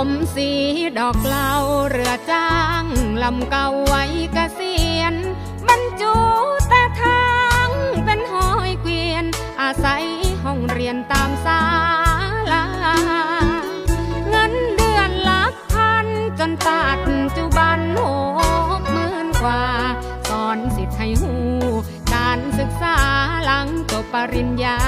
อกเหลาเรือจ้างลำเก่าไว้เกษียณบรรจุแต่ทางเป็นหอยเกวียน อาศัยห้องเรียนตามศาลาเงินเดือนหลักพันจนปัจจุบันหกหมื่นกว่า สอนสิทธิ์ให้หูการศึกษาหลังจบปริญญา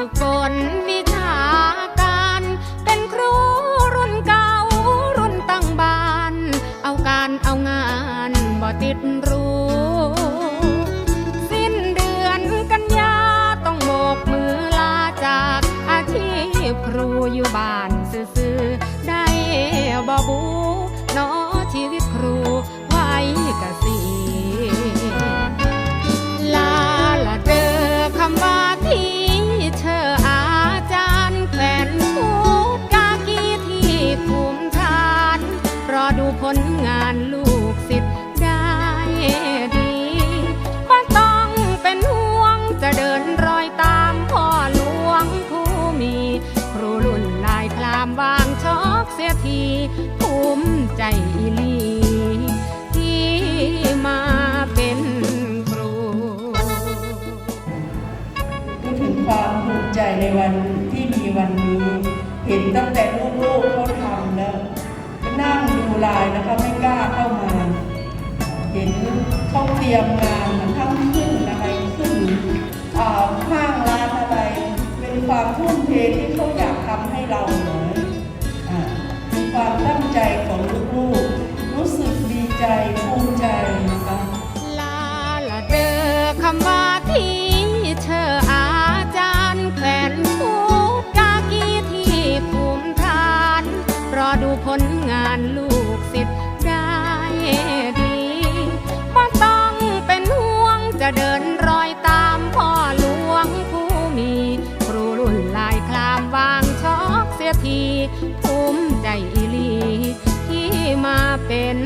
ฝึกฝนวิชาการ เป็นครูรุ่นเก่ารุ่นตั้งบาน เอาการเอางานบ่ติดรู้ ทีภูมิใจอีลีที่มาเป็นครูพูดถึงความภูมิใจในวันที่มีวันนี้ เห็นตั้งแต่ลูกๆเขาทำแล้วนั่งดูลายแล้วก็ไม่กล้าเข้ามา เห็นเขาเตรียมงาน มาเป็น